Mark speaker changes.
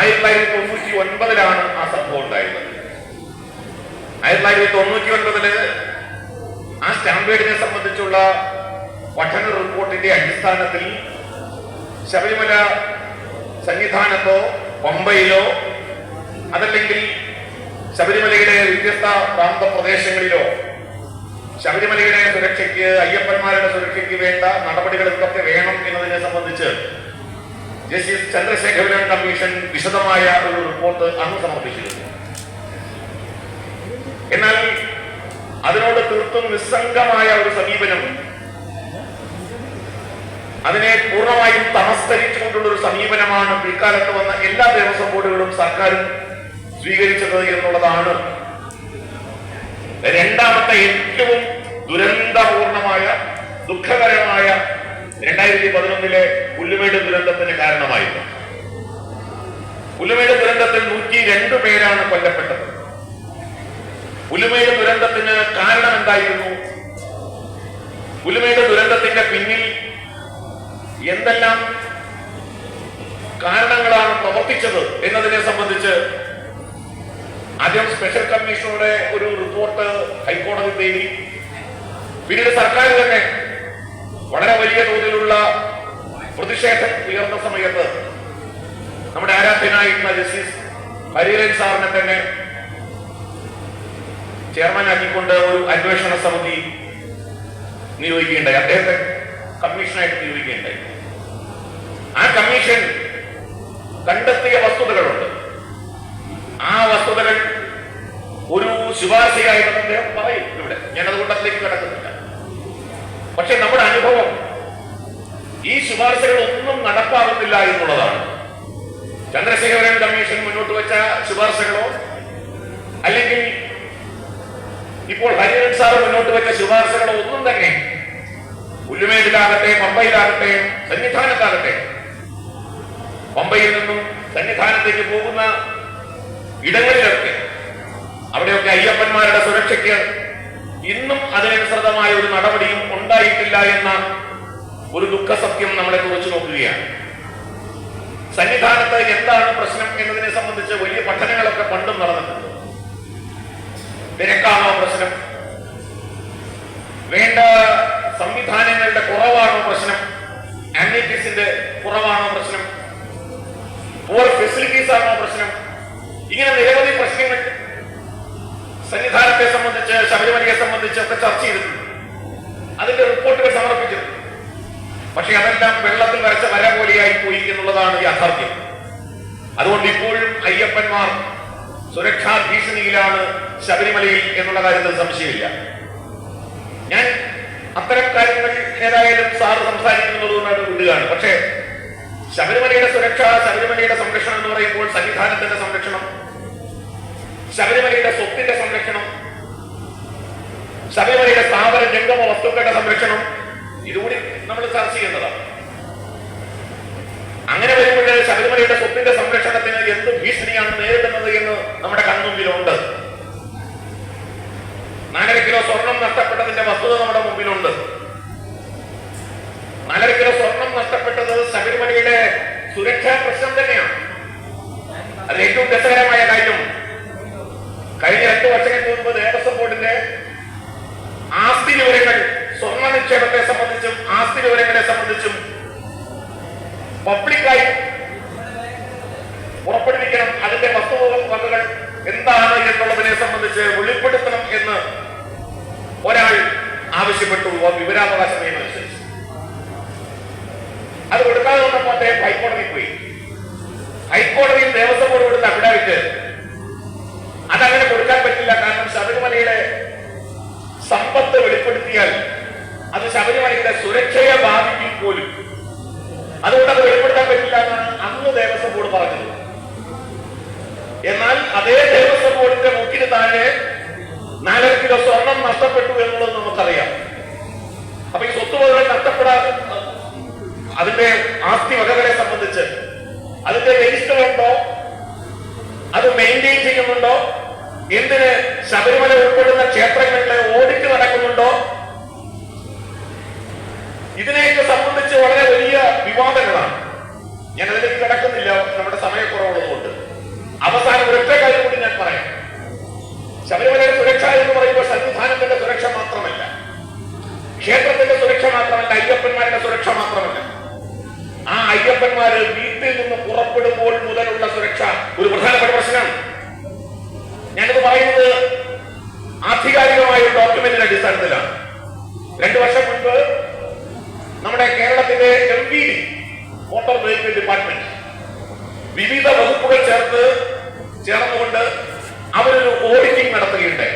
Speaker 1: ആയിരത്തി തൊള്ളായിരത്തി തൊണ്ണൂറ്റി ഒൻപതിലാണ് ആ സംഭവം ഉണ്ടായിരുന്നത്. ആയിരത്തി തൊള്ളായിരത്തി തൊണ്ണൂറ്റി ഒൻപതിൽ ആ സ്റ്റാമ്പേഡിനെ സംബന്ധിച്ചുള്ള പഠന റിപ്പോർട്ടിന്റെ അടിസ്ഥാനത്തിൽ ശബരിമല സന്നിധാനത്തോ പമ്പയിലോ അതല്ലെങ്കിൽ ശബരിമലയുടെ വ്യത്യസ്ത പ്രാന്ത പ്രദേശങ്ങളിലോ ശബരിമലയുടെ സുരക്ഷയ്ക്ക് അയ്യപ്പന്മാരുടെ സുരക്ഷയ്ക്ക് വേണ്ട നടപടികൾ എന്തൊക്കെ വേണം എന്നതിനെ സംബന്ധിച്ച് ജസ്റ്റിസ് ചന്ദ്രശേഖരൻ കമ്മീഷൻ വിശദമായ ഒരു റിപ്പോർട്ട് അന്ന് സമർപ്പിച്ചിരുന്നു. എന്നാൽ അതിനോട് തീർത്തും നിസ്സംഗമായ ഒരു സമീപനം അതിനെ പൂർണമായും തമസ്കരിച്ചുകൊണ്ടുള്ള ഒരു സമീപനമാണ് പിൽക്കാലത്ത് വന്ന എല്ലാ ദേവസ്വം ബോർഡുകളും സർക്കാരും സ്വീകരിച്ചത് എന്നുള്ളതാണ് രണ്ടാമത്തെ ഏറ്റവും ദുരന്തപൂർണമായ ദുഃഖകരമായ രണ്ടായിരത്തി പതിനൊന്നിലെ പുല്ലുമേട് ദുരന്തത്തിന് കാരണമായിരുന്നു. പുല്ലുമേട് ദുരന്തത്തിൽ നൂറ്റി രണ്ടു പേരാണ് കൊല്ലപ്പെട്ടത്. പുല്ലുമേട് ദുരന്തത്തിന് കാരണം എന്തായിരുന്നു? പുല്ലുമേട് ദുരന്തത്തിന്റെ പിന്നിൽ എന്തെല്ലാം കാരണങ്ങളാണ് പ്രവർത്തിച്ചത് എന്നതിനെ സംബന്ധിച്ച് ആദ്യം സ്പെഷ്യൽ കമ്മീഷണറുടെ ഒരു റിപ്പോർട്ട് ഹൈക്കോടതി തേടി. പിന്നീട് സർക്കാർ തന്നെ വലിയ പ്രതിഷേധം ഉയർന്ന സമയത്ത് നമ്മുടെ ആരാധ്യനായിട്ടുള്ള ജസ്റ്റിസ് ഹരിഹരൻ സാറിനെ തന്നെ ചെയർമാനാക്കിക്കൊണ്ട് ഒരു അന്വേഷണ സമിതി നിയോഗിക്കുകയുണ്ടായി. അദ്ദേഹത്തെ കമ്മീഷനായിട്ട് നിയോഗിക്കുകയുണ്ടായി. ആ കമ്മീഷൻ കണ്ടെത്തിയ വസ്തുതകളുണ്ട്. ആ വസ്തുതകൾ ഒരു ശുപാർശയായിട്ട് അദ്ദേഹം പറയും ഇവിടെ. ഞാൻ അതുകൊണ്ട് അതിലേക്ക് കിടക്കുന്നില്ല പക്ഷെ നമ്മുടെ അനുഭവം ഈ ശുപാർശകൾ ഒന്നും നടപ്പാകുന്നില്ല എന്നുള്ളതാണ്. ചന്ദ്രശേഖരൻ കമ്മീഷൻ മുന്നോട്ട് വെച്ച ശുപാർശകളോ അല്ലെങ്കിൽ ഇപ്പോൾ ഹരിഹരൻ സാർ മുന്നോട്ട് വെച്ച ശുപാർശകളോ ഒന്നും തന്നെ പുല്ലുമേടിലാകട്ടെ പമ്പയിലാകട്ടെ സന്നിധാനത്താകട്ടെ പമ്പയിൽ നിന്നും സന്നിധാനത്തേക്ക് പോകുന്ന ഇടങ്ങളിലൊക്കെ അവിടെയൊക്കെ അയ്യപ്പന്മാരുടെ സുരക്ഷയ്ക്ക് ഇന്നും അതിനനുസൃതമായ ഒരു നടപടിയും ഉണ്ടായിട്ടില്ല എന്ന ഒരു ദുഃഖസത്യം നമ്മളെ കുറിച്ച് നോക്കുകയാണ് സന്നിധാനത്ത് എന്താണ് പ്രശ്നം എന്നതിനെ സംബന്ധിച്ച് വലിയ പഠനങ്ങളൊക്കെ പണ്ടും നടന്നിട്ടുണ്ട്. തിരക്കാണോ പ്രശ്നം? വേണ്ട സംവിധാനങ്ങളുടെ കുറവാണോ പ്രശ്നം? ആംബിയൻസിന്റെ കുറവാണോ പ്രശ്നം? ഫെസിലിറ്റീസ് ആണോ പ്രശ്നം? ഇങ്ങനെ നിരവധി പ്രശ്നങ്ങൾ സന്നിധാനത്തെ സംബന്ധിച്ച് ശബരിമലയെ സംബന്ധിച്ച് ഒക്കെ ചർച്ച ചെയ്തിട്ടുണ്ട്. അതിന്റെ റിപ്പോർട്ടുകൾ സമർപ്പിച്ചിട്ടുണ്ട്. പക്ഷെ അതെല്ലാം വെള്ളത്തിൽ വരച്ച വര പോലെയായി പോയി എന്നുള്ളതാണ് യാഥാർത്ഥ്യം. അതുകൊണ്ട് ഇപ്പോഴും അയ്യപ്പന്മാർ സുരക്ഷാ ഭീഷണിയിലാണ് ശബരിമലയിൽ എന്നുള്ള കാര്യത്തിൽ സംശയമില്ല. ഞാൻ അത്തരം കാര്യങ്ങൾ ഏതായാലും സാറ് സംസാരിക്കുന്നതുകൊണ്ടാണ് വിടുകയാണ് പക്ഷേ ശബരിമലയുടെ സുരക്ഷ ശബരിമലയുടെ സംരക്ഷണം എന്ന് പറയുമ്പോൾ സന്നിധാനത്തിന്റെ സംരക്ഷണം ശബരിമലയുടെ സ്വത്തിന്റെ സംരക്ഷണം ശബരിമലയുടെ സ്ഥാപന ജംഗമ വസ്തുക്കളുടെ സംരക്ഷണം ഇതുകൂടി നമ്മൾ സുരക്ഷാ പ്രശ്നം തന്നെയാണ്. അതിൽ ഏറ്റവും രസകരമായ കാര്യം കഴിഞ്ഞ രണ്ടു വർഷങ്ങൾക്ക് മുമ്പ് ദേവസ്വം ബോർഡിന്റെ ആസ്തി വിവരങ്ങൾ സ്വർണ നിക്ഷേപത്തെ സംബന്ധിച്ചും ആസ്തി വിവരങ്ങളെ സംബന്ധിച്ചും പബ്ലിക്കായി പുറപ്പെടുവിക്കണം. അതിന്റെ വസ്തുവകകൾ എന്താണ് എന്നുള്ളതിനെ സംബന്ധിച്ച് വെളിപ്പെടുത്തണം എന്ന് ഒരാൾ ആവശ്യപ്പെട്ടു. വിവരാവകാശ നിയമം അനുസരിച്ച്. അത് കൊടുക്കാതെ വന്നപ്പോൾ അദ്ദേഹം ഹൈക്കോടതി പോയി. ഹൈക്കോടതിയിൽ ദേവസ്വം ബോർഡ് കൊടുത്ത അഫിഡാവിറ്റ്. അതങ്ങനെ കൊടുക്കാൻ പറ്റില്ല. കാരണം ശബരിമലയുടെ സമ്പത്ത് വെളിപ്പെടുത്തിയാൽ അത് ശബരിമലയുടെ സുരക്ഷയെ ബാധിക്കും പോലും. അതുകൊണ്ട് അത് വെളിപ്പെടുത്താൻ പറ്റില്ല എന്നാണ് അന്ന് ദേവസ്വം ബോർഡ് പറഞ്ഞത്. എന്നാൽ അതേ ദേവസ്വം അതിന്റെ രജിസ്റ്റർ ഉണ്ടോ അത് മെയിന്റെയിൻ ചെയ്യുന്നുണ്ടോ? എന്തിന് ശബരിമല ഉൾപ്പെടുന്ന ക്ഷേത്രങ്ങളിലെ ഓടിറ്റ് നടക്കുന്നുണ്ടോ? ഇതിനെയൊക്കെ സംബന്ധിച്ച് വളരെ വലിയ വിവാദങ്ങളാണ്. ഞാൻ അതിലേക്ക് കിടക്കുന്നില്ല നമ്മുടെ സമയക്കുറവുള്ളതുകൊണ്ട്. അവസാനം ഒരൊറ്റ കാര്യം കൂടി ഞാൻ പറയാം. ശബരിമലയുടെ സുരക്ഷ എന്ന് പറയുമ്പോൾ സന്നിധാനത്തിന്റെ സുരക്ഷ മാത്രമല്ല. ക്ഷേത്രത്തിന്റെ സുരക്ഷ മാത്രമല്ല അയ്യപ്പന്മാരുടെ സുരക്ഷ മാത്രമല്ല. അയ്യപ്പന്മാര് വീട്ടിൽ നിന്ന് പുറപ്പെടുമ്പോൾ മുതലുള്ള സുരക്ഷ ഒരു പ്രധാനപ്പെട്ട പ്രശ്നമാണ്. ഞാനിത് പറയുന്നത് ആധികാരികമായ ഡോക്യുമെന്റിന്റെ അടിസ്ഥാനത്തിലാണ്. രണ്ടു വർഷം മുൻപ് നമ്മുടെ കേരളത്തിലെ M V motor vehicle department വിവിധ വകുപ്പുകൾ ചേർത്ത് ചേർന്നുകൊണ്ട് അവരൊരു ഓഡിറ്റിംഗ് നടത്തുകയുണ്ടായി.